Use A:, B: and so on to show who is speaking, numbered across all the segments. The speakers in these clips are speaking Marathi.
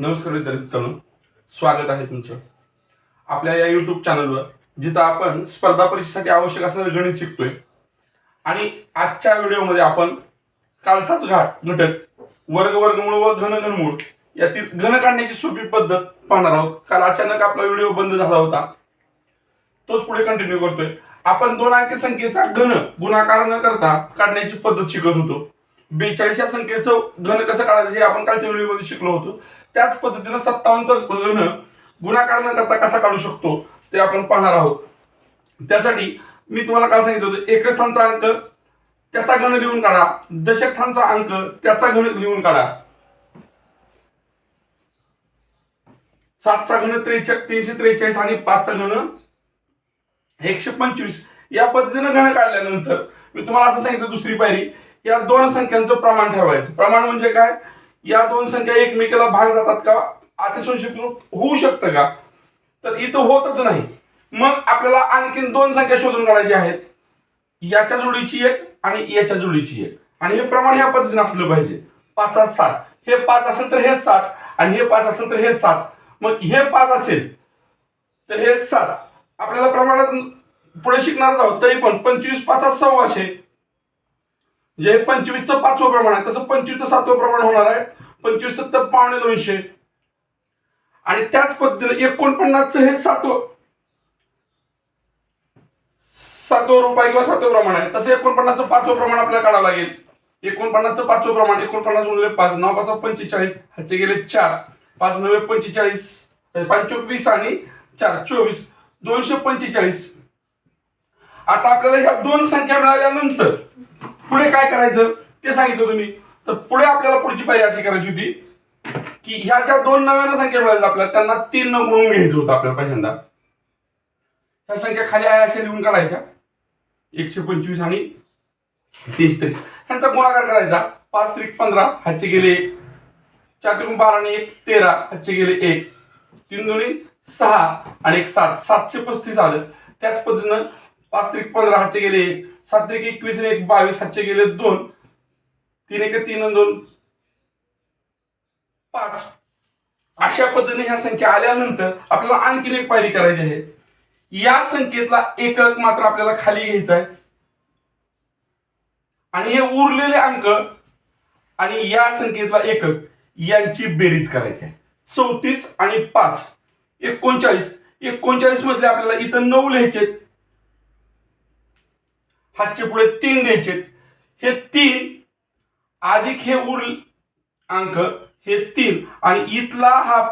A: नमस्कार विद्यार्थी मित्रांनो. स्वागत आहे तुमचं. आपल्या या युट्यूब चॅनलवर जिथं आपण स्पर्धा परीक्षेसाठी आवश्यक असणारे गणित शिकतोय. आणि आजच्या व्हिडिओमध्ये आपण कालचाच घाट घटक वर्ग वर्गमूळ व घन घनमूळ यातील घन काढण्याची सोपी पद्धत पाहणार आहोत. काल अचानक आपला व्हिडिओ बंद झाला होता. तोच पुढे कंटिन्यू करतोय. आपण दोन अंकी संख्येचा घन गुणाकार न करता काढण्याची पद्धत शिकत होतो. बेचाळीस या संख्येचं घन कसं काढायचं हे आपण कालच्या व्हिडिओमध्ये शिकलो होतो. त्याच पद्धतीनं सत्तावन्नचं घन गुणाकार न करता कसा काढू शकतो ते आपण पाहणार आहोत. त्यासाठी मी तुम्हाला काल सांगितलं होतं एकस्थांचा अंक त्याचा घन लिहून काढा दशक स्थानचा अंक त्याचा घन लिहून काढा. सातचा घन त्रेच तीनशे त्रेचाळीस आणि पाचचा घन एकशे पंचवीस. या पद्धतीनं घन काढल्यानंतर मी तुम्हाला असं सांगितलं दुसरी पायरी या दोन संख्यांचं प्रमाण ठरवायचं. प्रमाण म्हणजे काय? या दोन संख्या एकमेकाला भाग जातात का? अतिशय होऊ शकतं का? तर इथं होतच नाही. मग आपल्याला आणखीन दोन संख्या शोधून काढायच्या आहेत. याच्या जोडीची एक आणि याच्या जोडीची एक. आणि हे प्रमाण ह्या पद्धतीने असलं पाहिजे. पाच सात. हे पाच असेल तर हे सात आणि हे पाच असेल तर हे सात. मग हे पाच असेल तर हे सात. आपल्याला प्रमाणात पुढे शिकणार आहोत तरी पण पंचवीस पाच सव्वाशे. म्हणजे पंचवीसचं पाचवं प्रमाण आहे. तसं पंचवीसचं सातवं प्रमाण होणार आहे. पंचवीस सत्तर पावणे दोनशे. आणि त्याच पद्धतीने एकोणपन्नासचं हे सातवं सातवं रुपये किंवा सातवं प्रमाण आहे. तसं एकोणपन्नासचं पाचवं प्रमाण आपल्याला काढावं लागेल. एकोणपन्नासचं पाचवं प्रमाण एकोणपन्नास उरले पाच नऊ पाच पंचेचाळीस हातचे गेले चार. पाच नव्हे पंचेचाळीस पंचवीस आणि चार चोवीस. दोनशे पंचेचाळीस. आता आपल्याला ह्या दोन संख्या मिळाल्यानंतर पुढे काय करायचं? ते सांगितलं तुम्ही. तर पुढे आपल्याला पुढची पायरी अशी करायची होती की ह्या ज्या दोन नव्यानं संख्या मिळाल्या आपल्याला त्यांना तीन न गुणून घ्यायचं होतं आपल्याला पहिल्यांदा. ह्या संख्या खाली आहे अशा लिहून काढायच्या. एकशे पंचवीस आणि तीस तीस ह्यांचा गुणाकार करायचा. पाच त्रिक पंधरा हातचे गेले एक. चार बारा आणि एक तेरा हातचे गेले एक. तीन दोन्ही सहा आणि एक सात. सातशे पस्तीस आलं. त्याच पद्धतीनं पाच त्रिक पंधरा हातचे गेले एक. सात एक एकवीस आणि एक बावीस सातशे गेले दोन. तीन एक तीन दोन. पाच. अशा पद्धतीने ह्या संख्या आल्यानंतर आपल्याला आणखीन एक पायरी करायची आहे. या संख्येतला एकक मात्र आपल्याला खाली घ्यायचा आहे. आणि हे उरलेले अंक आणि या संख्येतला एकक यांची बेरीज करायची आहे. चौतीस आणि पाच. एकोणचाळीस. एकोणचाळीस मधले आपल्याला इथं नऊ लिहायचे हातचे पुढे तीन द्यायचे हे तीन अधिक हे उर अंक हे तीन. आणि इथला हा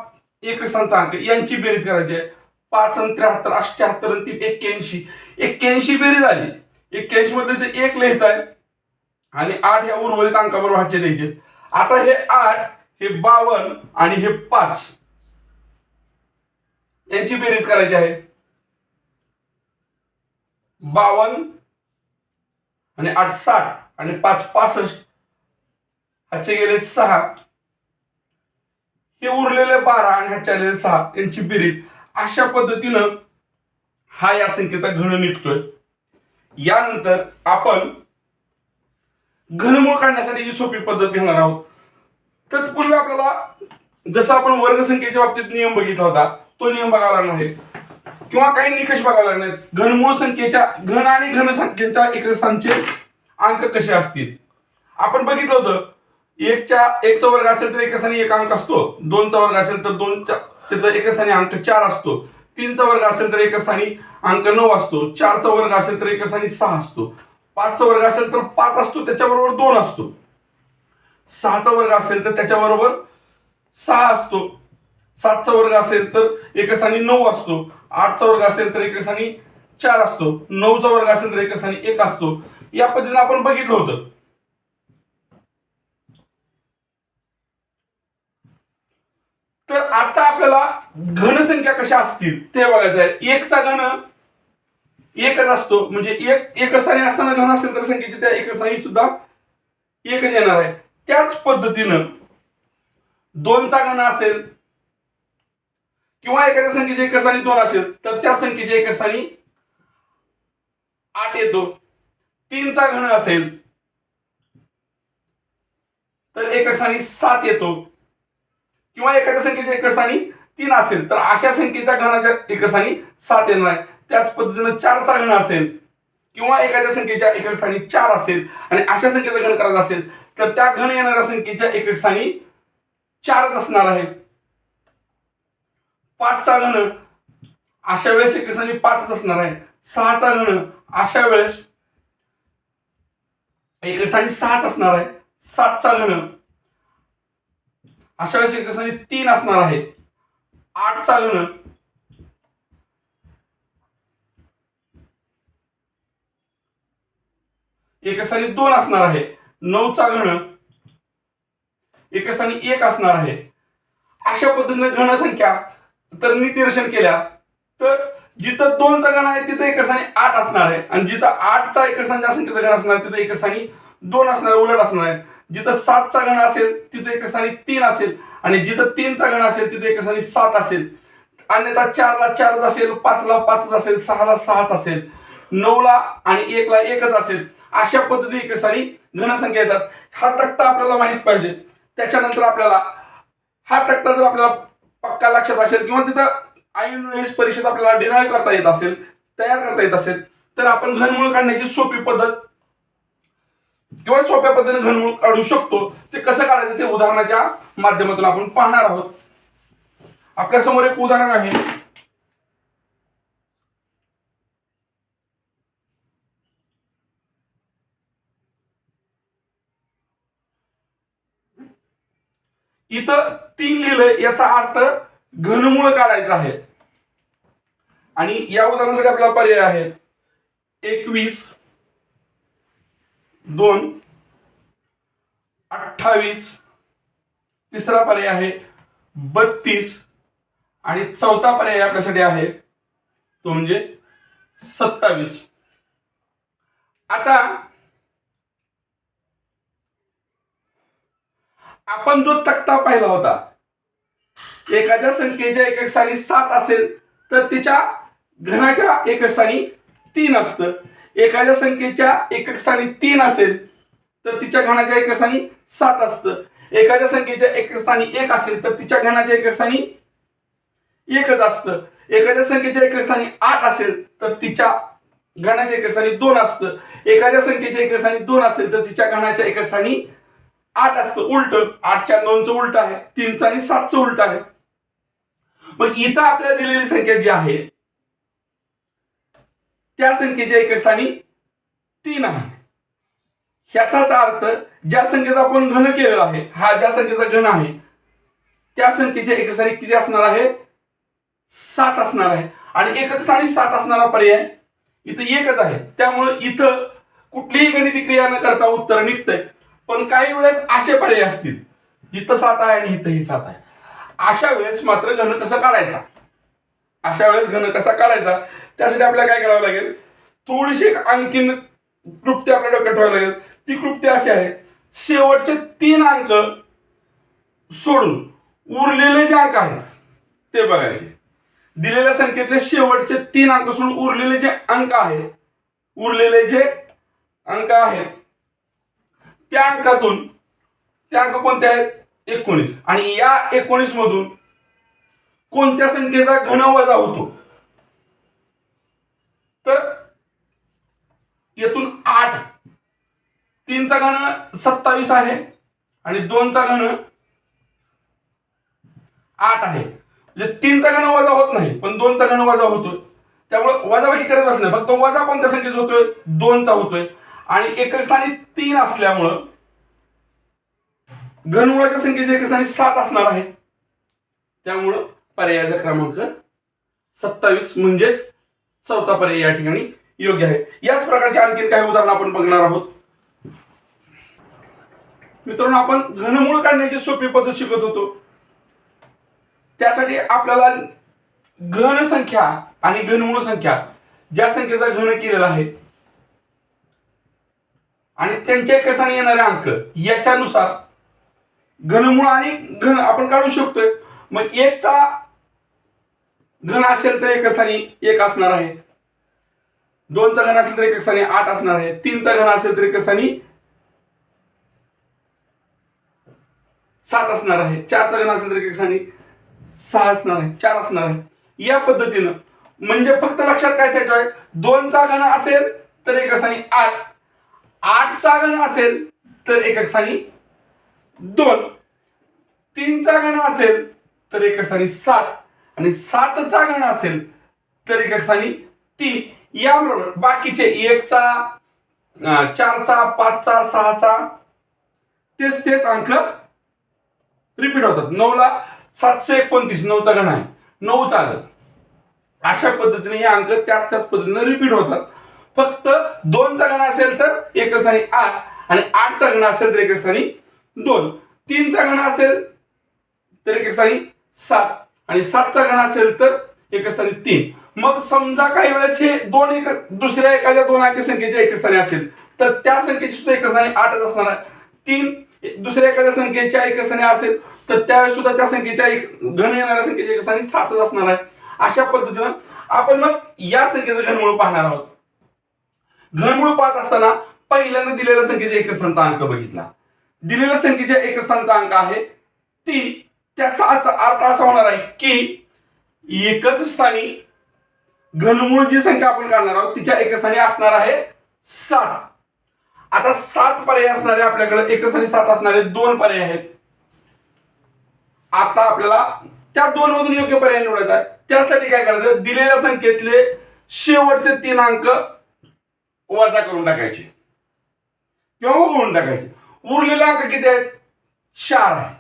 A: एक अंक यांची बेरीज करायची आहे. पाच आणि त्र्याहत्तर अठ्याहत्तर आणि तीन एक्क्याऐंशी. एक्क्याऐंशी बेरीज आली. एक्क्याऐंशी मध्ये ते एक लिहायचं आहे आणि आठ ह्या उर्वरित अंकाबरोबर हातचे द्यायचे आता हे आठ हे बावन्न आणि हे पाच यांची बेरीज करायची आहे. बावन्न आणि आठ साठ आणि पाच पासष्ट ह्याचे गेले सहा. हे उरलेले बारा आणि ह्याचे आलेले सहा यांची बेरीज. अशा पद्धतीनं हा या संख्येचा घन निघतोय. यानंतर आपण घनमूळ काढण्यासाठी जी सोपी पद्धत घेणार आहोत. तत्पूर्वी आपल्याला जसं आपण वर्गसंख्येच्या बाबतीत नियम बघितला होता तो नियम बघावा लागणार आहे. किंवा काही निकष बघावे लागणार. घनमूळ संख्येच्या घन आणि घन संख्येच्या एकसांचे अंक कसे असतील? आपण बघितलं होतं एकच्या एकचा वर्ग असेल तर एका एक अंक असतो. दोनचा वर्ग असेल तर दोनच्या त्याचा एका स्थानी अंक चार असतो. तीनचा वर्ग असेल तर एका स्थानी अंक नऊ असतो. चारचा वर्ग असेल तर एका सहा असतो. पाचचा वर्ग असेल तर पाच असतो त्याच्याबरोबर दोन असतो. सहाचा वर्ग असेल तर त्याच्याबरोबर सहा असतो. सातचा वर्ग असेल तर एका स्थानी नऊ असतो. आठचा वर्ग असेल तर एका स्थानी चार असतो. नऊचा वर्ग असेल तर एका स्थानी एक असतो. या पद्धतीने आपण बघितलं होतं. तर आता आपल्याला घनसंख्या कशा असतील ते बघायचं आहे. एकचा घन एकच असतो. म्हणजे एक एक स्थानी असताना घन असेल तर संख्येची त्या एक स्थानी सुद्धा एकच येणार आहे. त्याच पद्धतीनं दोनचा घन असेल किंवा एखाद्या संख्येचे एक स्थानी दोन असेल तर त्या संख्येचे एक स्थानी आठ येतो. तीनचा घन असेल तर एक स्थानी सात येतो. किंवा एखाद्या संख्येच्या एक स्थानी तीन असेल तर अशा संख्येच्या घनाच्या एक स्थानी सात येणार आहे. त्याच पद्धतीनं चारचा घन असेल किंवा एखाद्या संख्येच्या एक स्थानी चार असेल आणि अशा संख्येचा घन करायचा असेल तर त्या घन येणाऱ्या संख्येच्या एक स्थानी चारच असणार आहे. पाचचा घन अशा वेळेस एक पाचच असणार आहे. सहाचा घन अशा वेळेस एक सहाच असणार आहे. सातचा घन अशा वेळेस एक तीन असणार आहे. आठचा घन एक दोन असणार आहे. नऊचा घन एक एक असणार आहे. अशा पद्धतीने घनसंख्या तर नीट निरीक्षण केल्या. तर जिथं दोनचा गण आहे तिथं एक स्थानी आठ असणार आहे. आणि जिथं आठचा एक स्थानी तिथं गण असणार तिथं एक स्थानी दोन असणार उलट असणार आहे. जिथं सातचा गण असेल तिथे एक स्थानी तीन असेल. आणि जिथं तीनचा गण असेल तिथे एक स्थानी सात असेल. अन्यथा चारला चारच असेल पाचला पाचच असेल सहाला सहाच असेल. नऊला आणि एकला एकच असेल. अशा पद्धती एक स्थानी घनसंख्या येतात. हा तक्ता आपल्याला माहीत पाहिजे. त्याच्यानंतर आपल्याला हा तक्ता जर आपल्याला पक्का लक्षात असेल किंवा तिथं आयुर्वेद परीक्षेत आपल्याला डिराईव्ह करता येत असेल तयार करता येत असेल तर आपण घनमूळ काढण्याची सोपी पद्धत किंवा सोप्या पद्धतीने घनमूळ काढू शकतो. ते कसं काढायचं ते उदाहरणाच्या माध्यमातून आपण पाहणार आहोत. आपल्यासमोर एक उदाहरण आहे. इथं तीन लिहिलंय याचा अर्थ घनमूळ काढायचा आहे. आणि या उदाहरणासाठी आपला पर्याय आहे एकवीस दोन अठ्ठावीस तिसरा पर्याय आहे बत्तीस आणि चौथा पर्याय आपल्यासाठी आहे तो म्हणजे सत्तावीस. आता आपण जो तक्ता पाहिला होता एखाद्या संख्येच्या एक स्थानी सात असेल तर तिच्या घनाच्या एक स्थानी तीन असतं एखाद्या संख्येच्या एकक स्थानी तीन असेल तर तिच्या घनाच्या एक स्थानी सात असतं एखाद्या संख्येच्या एक स्थानी एक असेल तर तिच्या घनाच्या एक स्थानी एकच असतं एखाद्या संख्येच्या एक स्थानी आठ असेल तर तिच्या घनाच्या एक स्थानी दोन असतं एखाद्या संख्येच्या एक स्थानी दोन असेल तर तिच्या घनाच्या एक स्थानी आठ असतं उलट. आठच्या दोनचं उलट आहे तीनचं आणि सातचं उलट आहे. मग इथं आपल्याला दिलेली संख्या जी आहे त्या संख्येच्या एक स्थानी तीन आहे. ह्याचाच अर्थ ज्या संख्येचा आपण घन केलेला आहे हा ज्या संख्येचा घन आहे त्या संख्येच्या एक स्थानी किती असणार आहे? सात असणार आहे. आणि एक स्थानी सात असणारा पर्याय इथं एकच आहे. त्यामुळे इथं कुठलीही गणिती क्रिया न करता उत्तर निघतंय. पण काही वेळेस असे पर्याय असतील. इथं सात आहे आणि इथंही सात आहे. अशा वेळेस मात्र घन कसा काढायचा? अशा वेळेस घन कसा काढायचा? त्यासाठी आपल्याला काय करावं लागेल? थोडीशी एक आणखीन कृप्ती आपल्या डोक्यात ठेवावी लागेल. ती कृप्ती अशी आहे. शेवटचे तीन अंक सोडून उरलेले जे अंक आहेत ते बघायचे. दिलेल्या संख्येतले शेवटचे तीन अंक सोडून उरलेले जे अंक आहे उरलेले जे अंक आहेत त्या अंकातून त्या अंक कोणते आहेत? एकोणीस. आणि या एकोणीस मधून कोणत्या संख्येचा घन वजा होतो? तर येथून आठ. तीनचा घन सत्तावीस आहे आणि दोनचा घन आठ आहे. म्हणजे तीनचा घन वजा होत नाही पण दोनचा घन वजा होतोय. त्यामुळे वजाबाकी करत बसणार फक्त वजा कोणत्या संख्येचा होतोय? दोनचा होतोय. आणि एक स्थानी तीन असल्यामुळं घनमुळाच्या संख्येचे एक स्थानी सात असणार आहे. त्यामुळं पर्यायाचा क्रमांक सत्तावीस म्हणजेच चौथा पर्याय या ठिकाणी योग्य आहे. याच प्रकारचे आणखी काही उदाहरण आपण बघणार आहोत. मित्रांनो आपण घनमूळ काढण्याची सोपी पद्धत शिकत होतो. त्यासाठी आपल्याला घन संख्या आणि घनमूळ संख्या ज्या संख्येचा घन केलेला आहे आणि त्यांच्या कसाने येणारे अंक याच्यानुसार घनमूळ आणि घन आपण काढू शकतोय. मग एकचा घन असेल तर एकसानी एक असणार आहे. दोनचा घन असेल तर एक आठ असणार आहे. तीनचा घन असेल तर एकसानी सात असणार आहे. चारचा घन असेल तर एकसानी सहा असणार आहे. चार असणार आहे. या पद्धतीनं म्हणजे फक्त लक्षात काय सायचं आहे? दोनचा घन असेल तर एकसानी आठ आठ आठचा गण असेल तर एका स्थानी दोन. तीनचा गण असेल तर एका स्थानी सात. आणि सातचा गण असेल तर एका स्थानी तीन. याबरोबर बाकीचे एकचा चारचा पाचचा सहाचा तेच तेच अंक रिपीट होतात. नऊला सातशे एकोणतीस नऊचा गण आहे नऊचा गण अशा पद्धतीने हे अंक त्याच त्याच पद्धतीने रिपीट होतात. फक्त दोनचा घन असेल तर एक स्थानी आठ आणि आठचा घन असेल तर एक स्थानी दोन. तीनचा घन असेल तर एक स्थानी सात आणि सातचा घन असेल तर एक स्थानी तीन. मग समजा काही वेळेस हे दोन एक दुसऱ्या एखाद्या दोन अंकी संख्येच्या एक स्थानी असेल तर त्या संख्येची सुद्धा एक स्थानी आठच असणार आहे. तीन दुसऱ्या एखाद्या संख्येच्या एक स्थानी असेल तर त्यावेळेस सुद्धा त्या संख्येच्या एक घन येणाऱ्या संख्येच्या एक स्थानी सातच असणार आहे. अशा पद्धतीनं आपण मग या संख्येचं घनमूळ पाहणार आहोत. घनमूळ पाहत असताना पहिल्यांदा दिलेल्या संख्येच्या एक स्थानचा अंक बघितला. दिलेल्या संख्येच्या एक स्थानचा अंक आहे तीन. त्याचा अर्थ असा होणार आहे की एकच स्थानी घनमूळ जी संख्या आपण काढणार आहोत तिच्या एक स्थानी असणार आहे सात. आता सात पर्याय असणारे आपल्याकडे एकस्थानी सात असणारे दोन पर्याय आहेत. आता आपल्याला त्या दोन मधून योग्य पर्याय निवडायचा आहे. त्यासाठी काय करायचं? दिलेल्या संख्येतले शेवटचे तीन अंक वजा करून टाकायचे. किंवा उघडून टाकायचे. उरलेले अंक किती आहेत? चार आहे.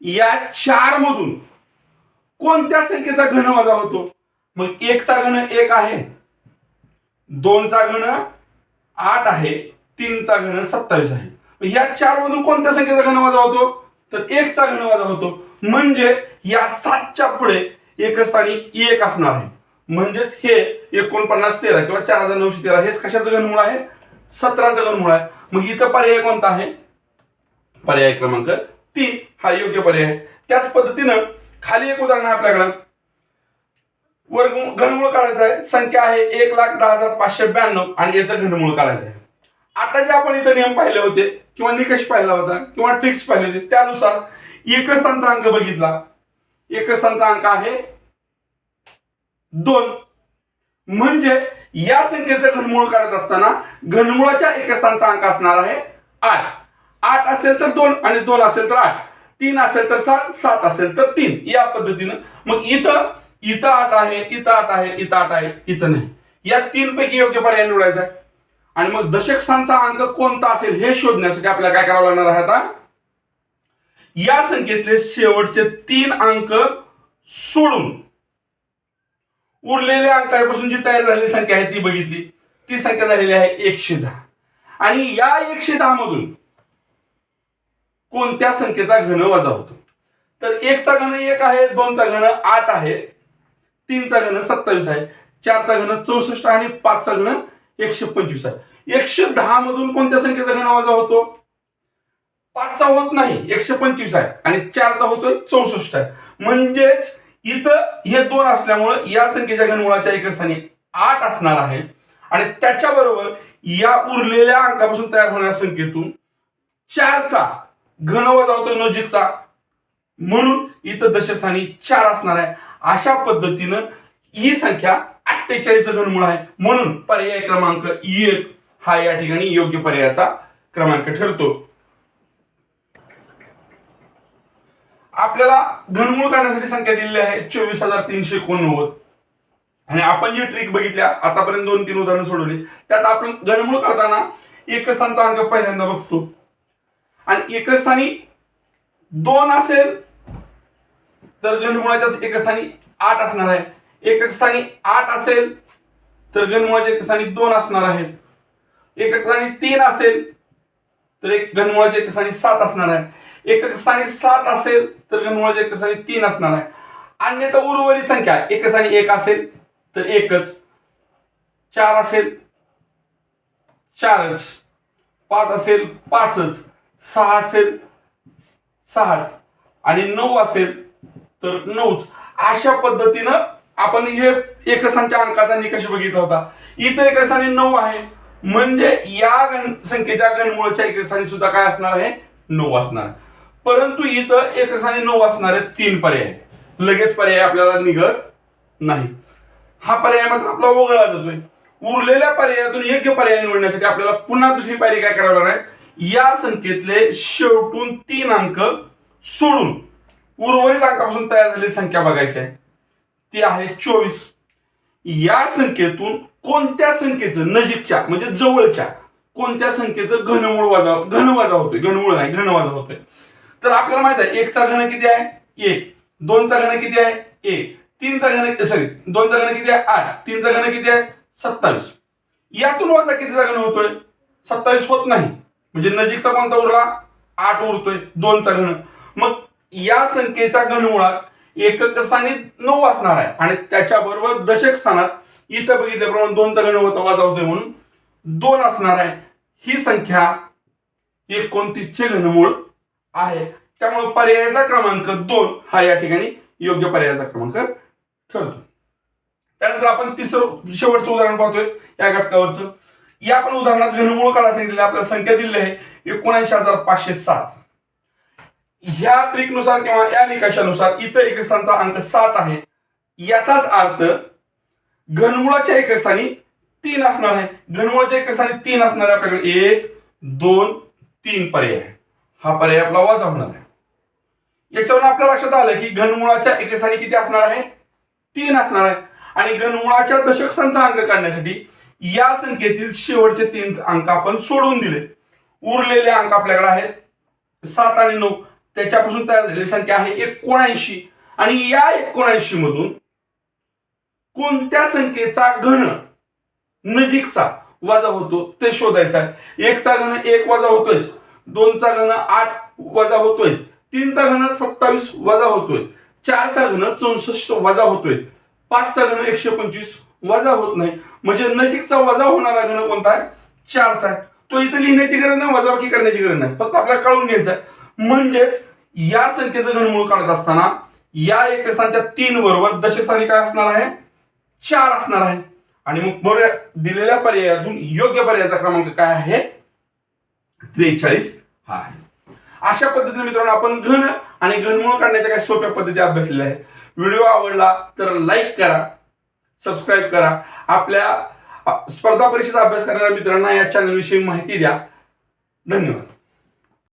A: या चार मधून कोणत्या संख्येचा घन वजा होतो? मग एकचा घन एक आहे. दोनचा घन आठ आहे. तीनचा घन सत्तावीस आहे. या चार मधून कोणत्या संख्येचा घन वजा होतो? तर एकचा घन वजा होतो. म्हणजे या सातच्या पुढे एक स्थानी एक असणार आहे. म्हणजेच हे एकोणपन्नास तेरा किंवा चार हजार नऊशे तेरा हेच कशाचं घनमूळ आहे? सतराचं घनमूळ आहे. मग इथं पर्याय कोणता आहे? पर्याय क्रमांक तीन. हा योग्य पर्याय आहे. त्याच पद्धतीनं खाली एक उदाहरण आहे आपल्याकडं. वर्ग घनमूळ काढायचं आहे. संख्या आहे एक लाख दहा हजार पाचशे ब्याण्णव आणि याचं घनमूळ काढायचं आहे. आता जे आपण इथं नियम पाहिले होते किंवा निकष पाहिला होता किंवा ट्रिक्स पाहिले होते त्यानुसार एकस्थानचा अंक बघितला. एकस्थानचा अंक आहे दोन. म्हणजे या संख्येचं घनमूळ काढत असताना घनमुळाच्या एकस्थानचा अंक असणार आहे आठ. आठ असेल तर दोन आणि दोन असेल तर आठ. तीन असेल तर सात सात असेल तर तीन. या पद्धतीनं. मग इथं इथं आठ आहे इथं आठ आहे इथं आठ आहे इथं नाही. या तीन पैकी योग्य पर्याय निवडायचा आहे. आणि मग दशक स्थानचा अंक कोणता असेल हे शोधण्यासाठी आपल्याला काय करावं लागणार आहे आता? या संख्येतले शेवटचे तीन अंक सोडून उरलेल्या अंकापासून जी तयार झालेली संख्या आहे ती बघितली. ती संख्या झालेली आहे एकशे दहा. आणि या एकशे दहा मधून कोणत्या संख्येचा घन वजा होतो? तर एकचा घन एक आहे दोनचा घन आठ आहे तीनचा घन सत्तावीस आहे चारचा घन चौसष्ट आणि पाचचा घन एकशे पंचवीस आहे. एकशे दहा मधून कोणत्या संख्येचा घन वजा होतो? पाचचा होत नाही एकशे पंचवीस आहे. आणि चारचा होतोय चौसष्ट आहे. म्हणजेच इथं हे दोन असल्यामुळं या संख्येच्या घनमुळाच्या एक स्थानी आठ असणार आहे. आणि त्याच्याबरोबर या उरलेल्या अंकापासून तयार होणाऱ्या संख्येतून चारचा घन वजा होतो नजीकचा. म्हणून इथं दशस्थानी चार असणार आहे. अशा पद्धतीनं ही संख्या अठ्ठेचाळीस घनमूळ आहे. म्हणून पर्याय क्रमांक एक हा या ठिकाणी योग्य पर्यायाचा क्रमांक ठरतो. आपल्याला घनमूळ करण्यासाठी संख्या दिलेली आहे चोवीस हजार तीनशे एकोणनव्वद. आणि आपण जी ट्रिक बघितल्या आतापर्यंत दोन तीन उदाहरणं सोडवली त्यात आपण घनमूळ करताना एकस्थानचा अंक पहिल्यांदा बघतो. आणि एकस्थानी दोन असेल तर घनमुळाच्या एक स्थानी आठ असणार आहे. एक स्थानी आठ असेल तर घनमुळाच्या एक स्थानी दोन असणार आहे. एक स्थानी तीन असेल तर एक घनमुळाच्या एकस्थानी सात असणार आहे. एक स्थानी सात असेल तर गणमुळाचे एक स्थानी तीन असणार आहे. अन्यथा उर्वरित संख्या एक स्थानी एक असेल तर एकच. चार असेल चारच. पाच असेल पाचच. सहा असेल सहाच. आणि नऊ असेल तर नऊच. अशा पद्धतीनं आपण हे एकस्थानच्या अंकाचा निकष बघितला होता. इथं एक नऊ आहे. म्हणजे या गण संख्येच्या गणमुळच्या एक सुद्धा काय असणार आहे? नऊ असणार आहे. परंतु इथं एक स्थानी नऊ असणारे तीन पर्याय आहेत. लगेच पर्याय आपल्याला निघत नाही. हा पर्याय मात्र आपला वगळला जातोय. उरलेल्या पर्यायातून योग्य पर्याय निवडण्यासाठी आपल्याला पुन्हा दुसरी पायरी काय करावी लागणार या संख्येतले शेवटून तीन अंक सोडून उर्वरित अंकापासून तयार झालेली संख्या बघायची आहे. ती आहे चोवीस. या संख्येतून कोणत्या संख्येचं नजीकच्या म्हणजे जवळच्या कोणत्या संख्येचं घनमूळ वजा घन वजा होतोय. घनमूळ नाही घन वजा होतोय. तर आपल्याला माहीत आहे एकचा घन किती आहे? एक. दोनचा घन किती आहे? एक. तीनचा घन सॉरी दोनचा घन किती आहे? आठ. तीनचा घन किती आहे? सत्तावीस. यातून वजा कितीचा घन होतोय? सत्तावीस होत नाही. म्हणजे नजीकचा कोणता उरला? आठ उरतोय. दोनचा घन. मग या संख्येचा घनमुळात एकक स्थानी नऊ असणार आहे. आणि त्याच्याबरोबर दशक स्थानात इथं बघितल्याप्रमाणे दोनचा घन होता वजा होतोय म्हणून दोन असणार आहे. ही संख्या एकोणतीसचे घनमूळ आहे. त्यामुळे पर्यायाचा क्रमांक दोन हा या ठिकाणी योग्य पर्यायाचा क्रमांक ठरतो. त्यानंतर आपण तिसरं शेवटचं उदाहरण पाहतोय या घटकावरचं. या पण उदाहरणात घनमूळ काळा सांगितलेलं आपल्याला संख्या दिलेली आहे एकोणऐंशी हजार पाचशे सात. ह्या ट्रिकनुसार किंवा या निकषानुसार इथं एकस्थानचा अंक सात आहे. याचाच अर्थ घनमुळाच्या एकस्थानी तीन असणार आहे. घनमुळाच्या एकस्थानी तीन असणार आहे आपल्याकडे एक दोन तीन पर्याय आहे हा पर्याय आपला वजा होणार आहे. याच्यावरून आपल्या लक्षात आलं की घनमुळाच्या एका किती असणार आहे? तीन असणार आहे. आणि घनमुळाच्या दशक अंक काढण्यासाठी या संख्येतील शेवटचे तीन अंक आपण सोडून दिले. उरलेले अंक आपल्याकडे आहेत. सात आणि नऊ त्याच्यापासून तयार झालेली संख्या आहे एकोणऐंशी. आणि या एकोणऐंशी मधून कोणत्या संख्येचा घन नजीकचा वजा होतो ते शोधायचा आहे. एकचा घन एक वजा होतोच. दोनचा घन आठ वजा होतोय तीनचा घन सत्तावीस वजा होतोय चारचा घन चौसष्ट वजा होतोय पाचचा घन एकशे पंचवीस वजा होत नाही. म्हणजे नजीकचा वजा होणारा घन कोणता आहे? चारचा आहे. तो इथे लिहिण्याची गरज नाही वजाबाकी करण्याची गरज नाही. फक्त आपल्याला कळून घ्यायचं आहे म्हणजेच या संख्येचं घनमूळ काढत असताना या एकस्थानच्या तीन बरोबर दशस्थानी काय असणार आहे? चार असणार आहे. आणि मग बरोबर दिलेल्या पर्यायातून योग्य पर्यायाचा क्रमांक काय आहे? त्रेचाळीस हा आहे. अशा पद्धतीने मित्रांनो आपण घन आणि घनमूळ काढण्याच्या काही सोप्या पद्धती अभ्यासलेल्या आहेत. व्हिडिओ आवडला तर लाईक करा सबस्क्राईब करा. आपल्या स्पर्धा परीक्षेचा अभ्यास करणाऱ्या मित्रांना या चॅनलविषयी माहिती द्या. धन्यवाद.